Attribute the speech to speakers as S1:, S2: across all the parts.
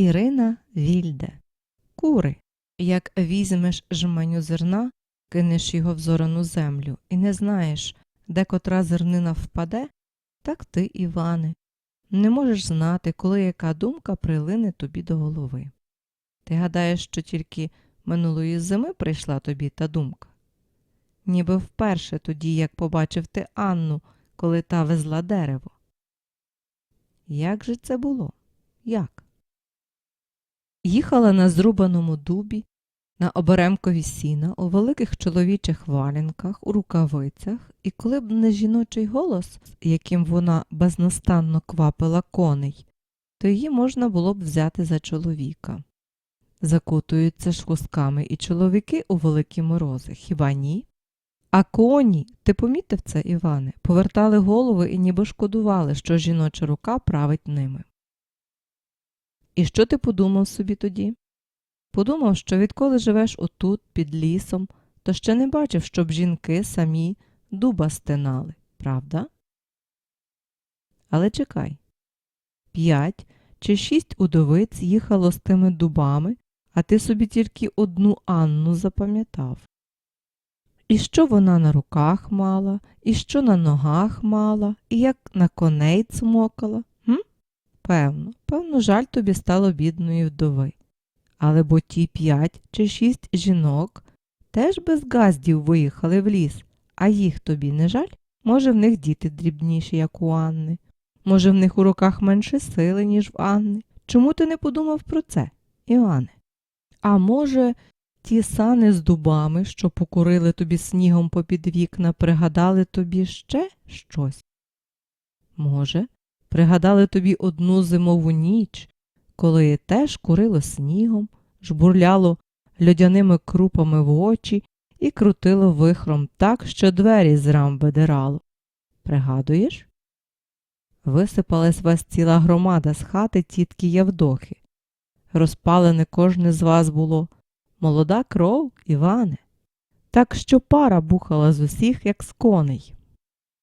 S1: Ірина Вільде. Кури. Як візьмеш жменю зерна, кинеш його в зорану землю і не знаєш, де котра зернина впаде, так ти, Іване, не можеш знати, коли яка думка прилине тобі до голови. Ти гадаєш, що тільки минулої зими прийшла тобі та думка? Ніби вперше тоді, як побачив ти Анну, коли та везла дерево. Як же це було? Як? Їхала на зрубаному дубі, на оберемкові сіна, у великих чоловічих валянках, у рукавицях, і коли б не жіночий голос, яким вона безнастанно квапила коней, то її можна було б взяти за чоловіка. Закутуються ж хустками і чоловіки у великі морози, хіба ні? А коні, ти помітив це, Іване, повертали голови і ніби шкодували, що жіноча рука править ними. І що ти подумав собі тоді? Подумав, що відколи живеш отут, під лісом, то ще не бачив, щоб жінки самі дуба стинали, правда? Але чекай п'ять чи шість удовиць їхало з тими дубами, а ти собі тільки одну Анну запам'ятав. І що вона на руках мала, і що на ногах мала, і як на коней цмокала? Певно, певно, жаль тобі стало бідної вдови. Але бо ті п'ять чи шість жінок теж без газдів виїхали в ліс, а їх тобі не жаль? Може, в них діти дрібніші, як у Анни? Може, в них у руках менше сили, ніж в Анни? Чому ти не подумав про це, Іване? А може, ті сани з дубами, що покурили тобі снігом попід вікна, пригадали тобі ще щось? Може, пригадали тобі одну зимову ніч, коли теж курило снігом, жбурляло льодяними крупами в очі і крутило вихром так, що двері з рам видирало. Пригадуєш? Висипалась вас ціла громада з хати тітки Явдохи. Розпалене кожне з вас було. Молода кров, Іване. Так що пара бухала з усіх, як з коней.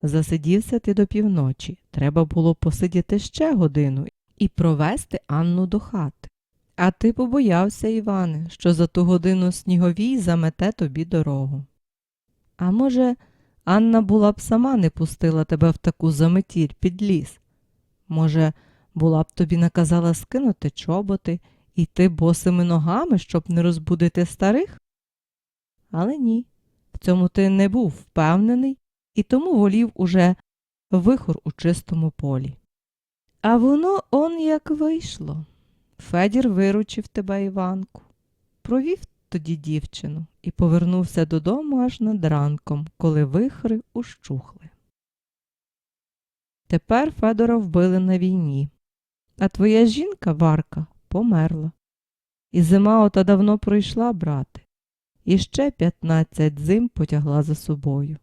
S1: Засидівся ти до півночі. Треба було посидіти ще годину і провести Анну до хати. А ти побоявся, Іване, що за ту годину сніговій замете тобі дорогу. А може, Анна була б сама не пустила тебе в таку заметіль під ліс? Може, була б тобі наказала скинути чоботи йти босими ногами, щоб не розбудити старих? Але ні, в цьому ти не був впевнений і тому волів уже вихор у чистому полі. А воно он як вийшло. Федір виручив тебе, Іванку, провів тоді дівчину і повернувся додому аж над ранком, коли вихри ущухли. Тепер Федора вбили на війні, а твоя жінка, Варка, померла. І зима ота давно пройшла, брате, і ще п'ятнадцять зим потягла за собою.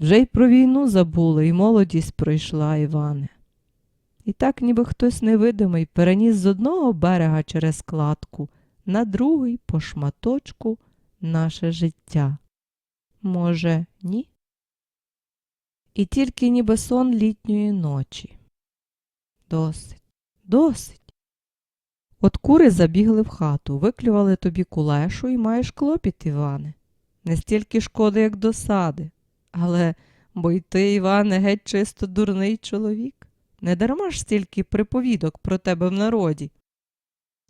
S1: Вже й про війну забули, і молодість пройшла, Іване. І так, ніби хтось невидимий переніс з одного берега через кладку на другий по шматочку наше життя. Може, ні? І тільки ніби сон літньої ночі. Досить, досить. От кури забігли в хату, виклювали тобі кулешу і маєш клопіт, Іване. Не стільки шкоди, як досади. Але бо й ти, Іване, геть чисто дурний чоловік. Не дарма ж стільки приповідок про тебе в народі.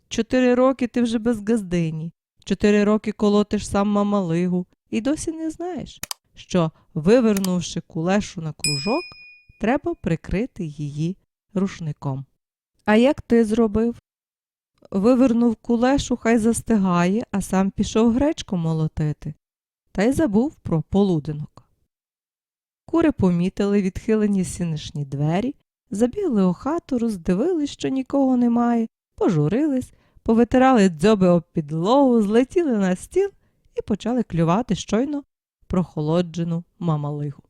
S1: Чотири роки ти вже без газдині, чотири роки колотиш сам мамалигу, і досі не знаєш, що, вивернувши кулешу на кружок, треба прикрити її рушником. А як ти зробив? Вивернув кулешу, хай застигає, а сам пішов гречку молотити, та й забув про полуденок. Кури помітили відхилені сінишні двері, забігли у хату, роздивились, що нікого немає, пожурились, повитирали дзьоби об підлогу, злетіли на стіл і почали клювати щойно прохолоджену мамалигу.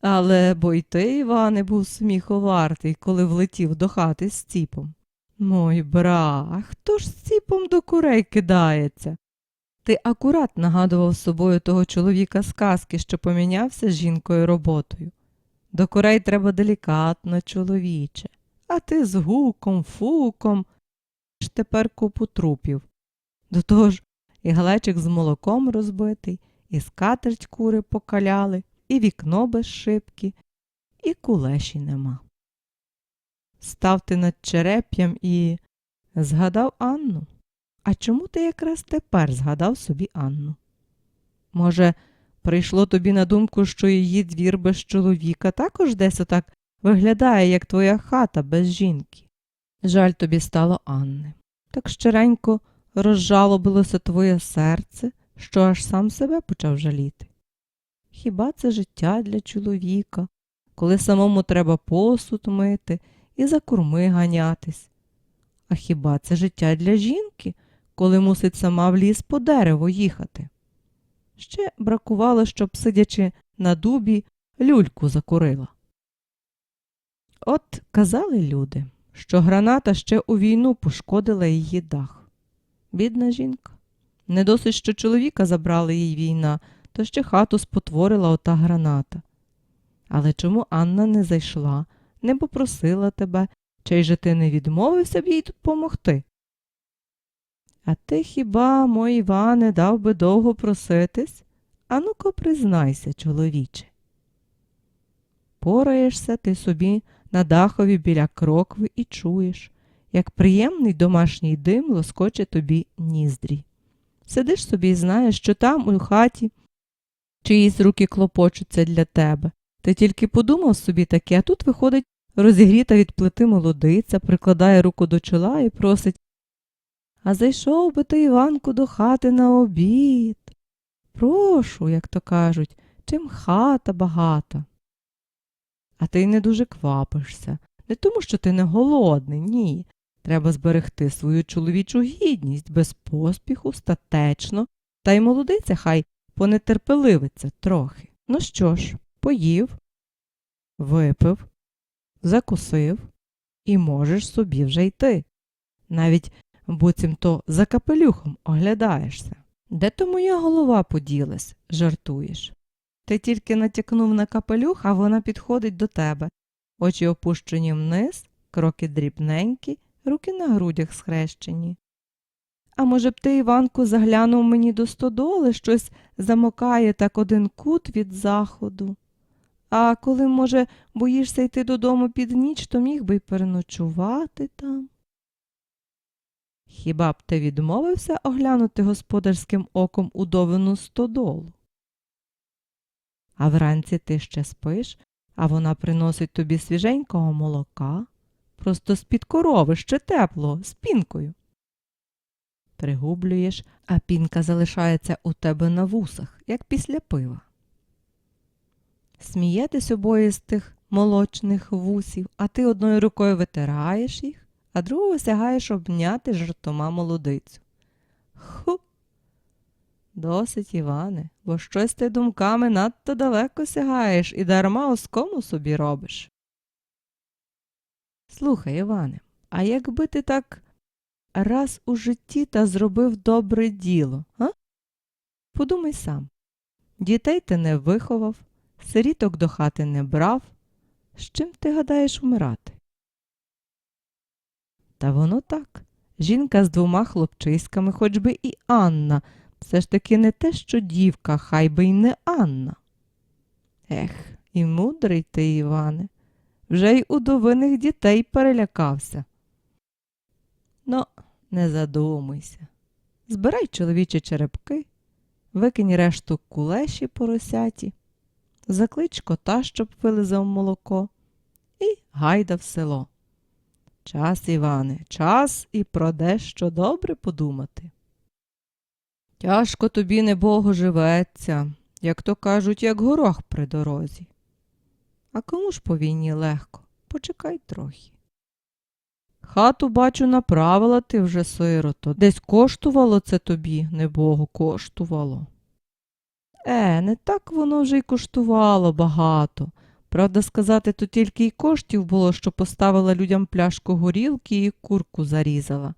S1: Але бо й ти, Іване, був сміховартий, коли влетів до хати з ціпом. Мой бра, хто ж з ціпом до курей кидається? Ти акурат нагадував собою того чоловіка з казки, що помінявся з жінкою роботою. До курей треба делікатно, чоловіче, а ти з гуком, фуком. ж тепер купу трупів. До того ж, і глечик з молоком розбитий, і скатерть кури покаляли, і вікно без шибки, і кулеші нема. Став ти над череп'ям і згадав Анну. А чому ти якраз тепер згадав собі Анну? Може, прийшло тобі на думку, що її двір без чоловіка також десь отак виглядає, як твоя хата без жінки? Жаль тобі стало Анни. Так щиренько розжалобилося твоє серце, що аж сам себе почав жаліти. Хіба це життя для чоловіка, коли самому треба посуд мити і за курми ганятись? А хіба це життя для жінки, коли мусить сама в ліс по дереву їхати? Ще бракувало, щоб, сидячи на дубі, люльку закурила. От казали люди, що граната ще у війну пошкодила її дах. Бідна жінка. Не досить, що чоловіка забрала їй війна, то ще хату спотворила ота граната. Але чому Анна не зайшла, не попросила тебе, чи же ти не відмовився б їй тут помогти? А ти хіба, мой Іване, дав би довго проситись? Ану-ка признайся, чоловіче. Пораєшся ти собі на дахові біля крокви і чуєш, як приємний домашній дим лоскоче тобі ніздрі. Сидиш собі і знаєш, що там у хаті чиїсь руки клопочуться для тебе. Ти тільки подумав собі таке, а тут виходить розігріта від плити молодиця, прикладає руку до чола і просить А зайшов би ти, Іванку, до хати на обід. Прошу, як то кажуть, чим хата багата. А ти не дуже квапишся. Не тому, що ти не голодний, ні. Треба зберегти свою чоловічу гідність без поспіху, статечно, та й молодиця хай понетерпеливиться трохи. Ну що ж, поїв, випив, закусив і можеш собі вже йти. Навіть буцімто за капелюхом оглядаєшся. Де то моя голова поділась, жартуєш. Ти тільки натякнув на капелюх, а вона підходить до тебе. Очі опущені вниз, кроки дрібненькі, руки на грудях схрещені. А може б ти, Іванку, заглянув мені до стодоли, щось замокає так один кут від заходу. А коли, може, боїшся йти додому під ніч, то міг би й переночувати там. Хіба б ти відмовився оглянути господарським оком удовину стодолу? А вранці ти ще спиш, а вона приносить тобі свіженького молока, просто з-під корови ще тепло, з пінкою. Пригублюєш, а пінка залишається у тебе на вусах, як після пива. Смієтесь обоє з тих молочних вусів, а ти одною рукою витираєш їх, а другою сягаєш обняти жартома молодицю. Ху. Досить, Іване, бо щось ти думками надто далеко сягаєш і дарма оскому собі робиш. Слухай, Іване, а якби ти так раз у житті та зробив добре діло, а? Подумай сам. Дітей ти не виховав, сиріток до хати не брав. З чим ти гадаєш вмирати? Та воно так. Жінка з двома хлопчиськами, хоч би і Анна, все ж таки не те, що дівка, хай би й не Анна. Ех, і мудрий ти, Іване, вже й удовиних дітей перелякався. Ну, не задумуйся. Збирай чоловічі черепки, викинь решту кулеші поросяті, заклич кота, щоб вилизав молоко, і гайда в село. Час, Іване, час і про дещо добре подумати. Тяжко тобі, небого, живеться, як то кажуть, як горох при дорозі. А кому ж по війні легко? Почекай трохи. Хату, бачу, направила ти вже, сирото. Десь коштувало це тобі, небого, коштувало. Е, не так воно вже й коштувало багато. Правда, сказати, то тільки й коштів було, що поставила людям пляшку горілки і курку зарізала.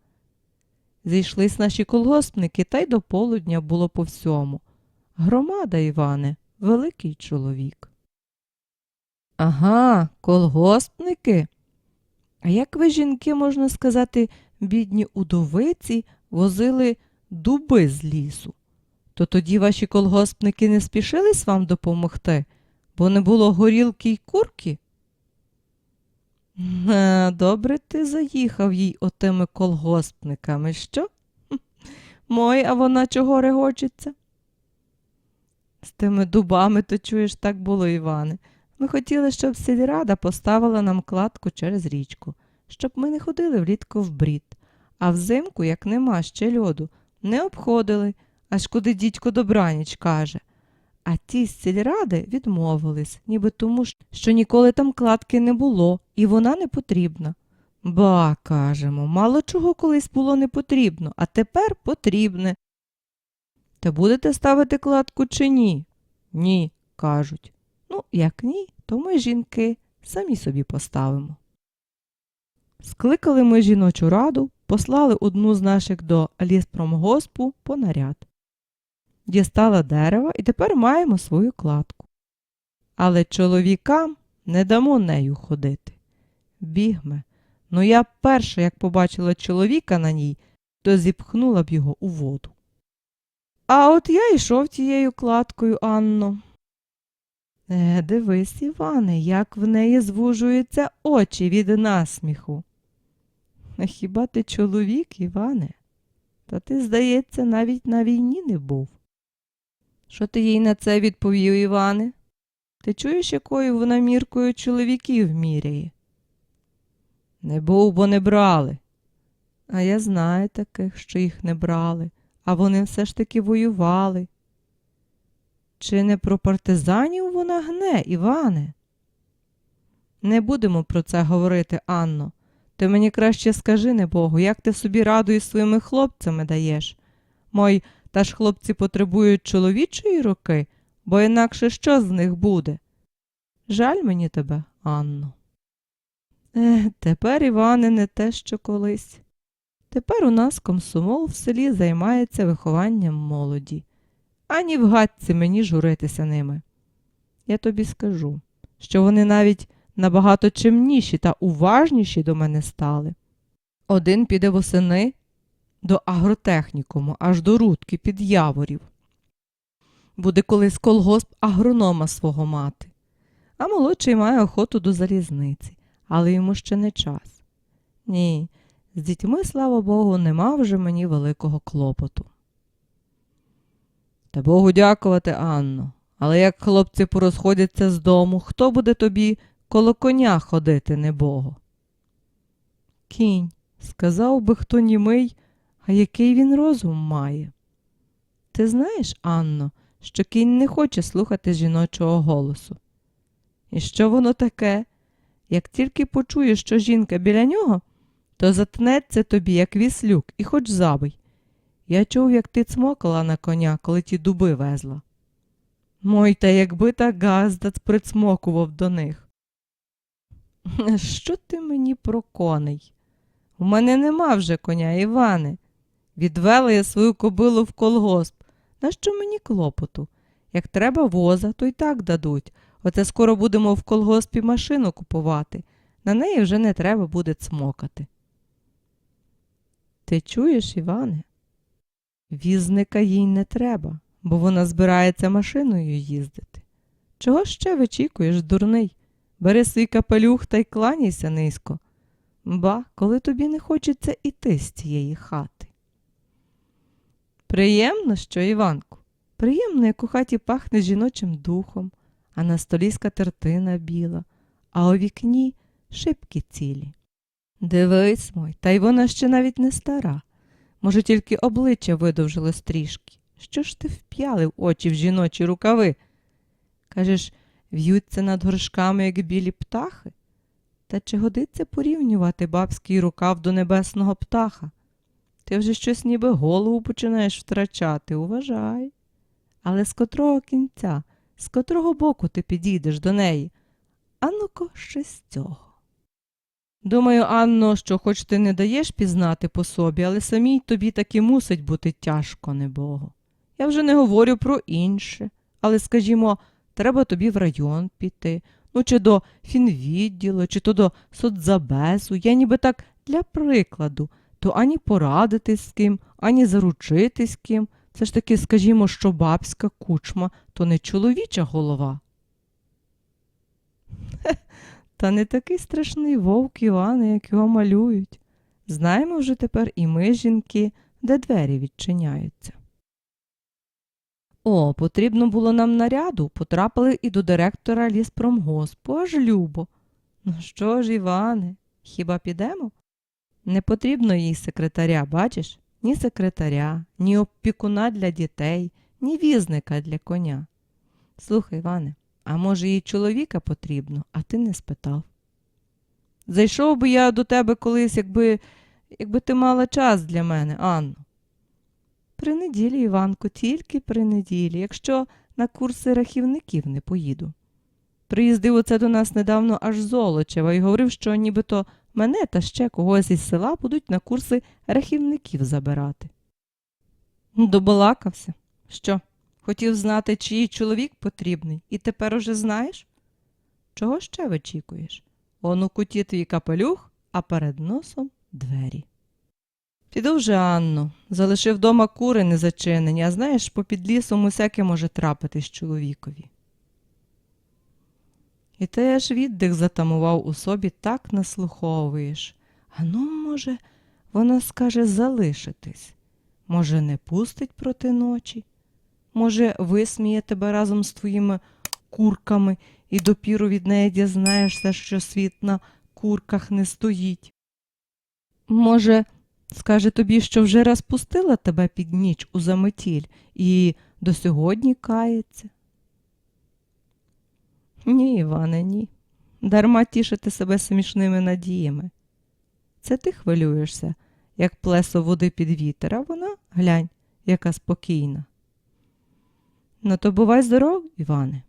S1: Зійшлись наші колгоспники, та й до полудня було по всьому. Громада, Іване, великий чоловік. Ага, колгоспники. А як ви, жінки, можна сказати, бідні удовиці возили дуби з лісу. То тоді ваші колгоспники не спішились вам допомогти, бо не було горілки й курки? Е, Добре ти заїхав їй отими колгоспниками, що? Мой, а вона чого регочеться? З тими дубами, то чуєш, так було, Іване. Ми хотіли, щоб сільрада поставила нам кладку через річку, щоб ми не ходили влітку в брід, а взимку, як нема ще льоду, не обходили, аж куди дідько добраніч каже. А ті з сільради відмовились, ніби тому, що ніколи там кладки не було, і вона не потрібна. Ба, кажемо, мало чого колись було не потрібно, а тепер потрібне. Та будете ставити кладку чи ні? Ні, кажуть. Ну, як ні, то ми, жінки, самі собі поставимо. Скликали ми жіночу раду, послали одну з наших до ліспромгоспу по наряд. Дістала дерева і тепер маємо свою кладку. Але чоловікам не дамо нею ходити. Бігме, ну я перша, як побачила чоловіка на ній, то зіпхнула б його у воду. А от я йшов тією кладкою, Анно. Е, дивись, Іване, як в неї звужуються очі від насміху. А хіба ти чоловік, Іване? Та ти, здається, навіть на війні не був. Що ти їй на це відповів, Іване? Ти чуєш, якою вона міркою чоловіків міряє? Не був, бо не брали. А я знаю таких, що їх не брали, а вони все ж таки воювали. Чи не про партизанів вона гне, Іване? Не будемо про це говорити, Анно. Ти мені краще скажи, небогу, як ти собі раду із своїми хлопцями даєш? Мой, та ж хлопці потребують чоловічої руки, бо інакше що з них буде? Жаль мені тебе, Анно. Е, тепер, Іване, не те, що колись. Тепер у нас комсомол в селі займається вихованням молоді. Ані в гадці мені журитися ними. Я тобі скажу, що вони навіть набагато чимніші та уважніші до мене стали. Один піде восени до агротехнікуму, аж до рудки під яворів. Буде колись колгосп агронома свого мати, а молодший має охоту до залізниці, але йому ще не час. Ні, з дітьми, слава Богу, нема вже мені великого клопоту. Та Богу дякувати, Анно. Але як хлопці порозходяться з дому, хто буде тобі коло коня ходити, небого? Кінь, сказав би хто німий, а який він розум має. Ти знаєш, Анно, що кінь не хоче слухати жіночого голосу. І що воно таке? Як тільки почує, що жінка біля нього, то затнеться тобі, як віслюк, і хоч забий. Я чув, як ти цмокала на коня, коли ті дуби везла. Мой, та якби та газда прицмокував до них. Що ти мені про коней? У мене нема вже коня, Іване. Відвела я свою кобилу в колгосп. Нащо мені клопоту? Як треба воза, то й так дадуть. Оце скоро будемо в колгоспі машину купувати. На неї вже не треба буде цмокати. Ти чуєш, Іване? Візника їй не треба, бо вона збирається машиною їздити. Чого ще вичікуєш, дурний? Бери свій капелюх та й кланяйся низько. Ба, коли тобі не хочеться іти з цієї хати. Приємно, що, Іванку, приємно, як у хаті пахне жіночим духом, а на столі скатертина біла, а у вікні шибки цілі. Дивись, мой, та й вона ще навіть не стара. Може, тільки обличчя видовжилось трішки. Що ж ти вп'ялив очі в жіночі рукави? Кажеш, в'ються над горшками, як білі птахи? Та чи годиться порівнювати бабський рукав до небесного птаха? Ти вже щось ніби голову починаєш втрачати, уважай. Але з котрого кінця, з котрого боку ти підійдеш до неї? А ну-ка, ще з цього. Думаю, Анно, що хоч ти не даєш пізнати по собі, але самій тобі таки мусить бути тяжко, небого. Я вже не говорю про інше, але, скажімо, треба тобі в район піти, ну чи до фінвідділу, чи то до соцзабезу. Я ніби так для прикладу. То ані порадитись з ким, ані заручитись ким. Це ж таки, скажімо, що бабська кучма то не чоловіча голова. Та не такий страшний вовк Іване, як його малюють. Знаємо вже тепер і ми, жінки, де двері відчиняються. О, потрібно було нам наряду, потрапили і до директора ліспромгоспу, аж любо. Ну що ж, Іване, хіба підемо? Не потрібно їй секретаря, бачиш? Ні секретаря, ні опікуна для дітей, ні візника для коня. Слухай, Іване, а може їй чоловіка потрібно, а ти не спитав. Зайшов би я до тебе колись, якби, якби ти мала час для мене, Анно. При неділі, Іванко, тільки при неділі, якщо на курси рахівників не поїду. Приїздив оце до нас недавно аж Золочева і говорив, що нібито мене та ще когось із села будуть на курси рахівників забирати. Добалакався. Що, хотів знати, чиїй чоловік потрібний, і тепер уже знаєш? Чого ще вичікуєш? Он у куті твій капелюх, а перед носом двері. Піду вже, Анно, залишив дома кури незачинені, а знаєш, попід лісом усяке може трапитись чоловікові. І теж віддих затамував у собі, так наслуховуєш. А ну, може, вона скаже залишитись. Може, не пустить проти ночі? Може, висміє тебе разом з твоїми курками і допіру від неї дізнаєшся, що світ на курках не стоїть. Може, скаже тобі, що вже раз пустила тебе під ніч у заметіль і до сьогодні кається. Ні, Іване, ні. Дарма тішити себе смішними надіями. Це ти хвилюєшся, як плесо води під вітер, а вона, глянь, яка спокійна. Ну, то бувай здоров, Іване.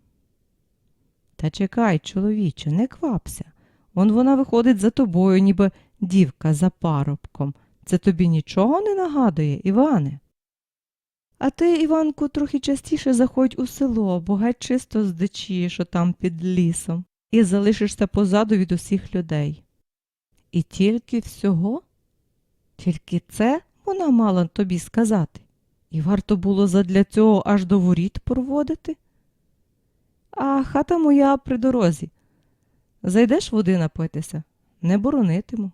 S1: Та чекай, чоловіче, не квапся. Он вона виходить за тобою, ніби дівка за парубком. Це тобі нічого не нагадує, Іване? А ти, Іванку, трохи частіше заходь у село, бо геть чисто здичі, що там під лісом, і залишишся позаду від усіх людей. І тільки всього? Тільки це вона мала тобі сказати, і варто було задля цього аж до воріт проводити? А хата моя при дорозі. Зайдеш води напитися, не боронитиму.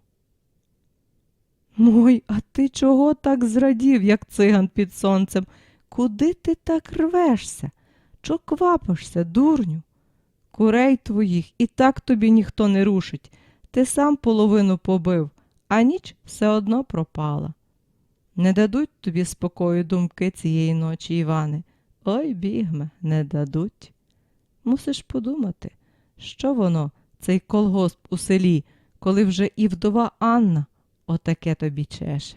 S1: Мой, а ти чого так зрадів, як циган під сонцем? Куди ти так рвешся? Чо квапишся, дурню? Курей твоїх і так тобі ніхто не рушить. Ти сам половину побив, а ніч все одно пропала. Не дадуть тобі спокою думки цієї ночі, Іване. Ой, бігме, не дадуть. Мусиш подумати, що воно, цей колгосп у селі, коли вже і вдова Анна отаке тобі чеш.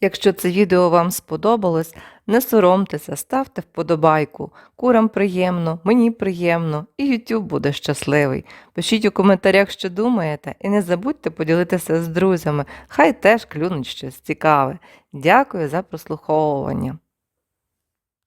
S2: Якщо це відео вам сподобалось, не соромтеся, ставте вподобайку. Курам приємно, мені приємно, і YouTube буде щасливий. Пишіть у коментарях, що думаєте, і не забудьте поділитися з друзями, хай теж клюнуть щось цікаве. Дякую за прослуховування.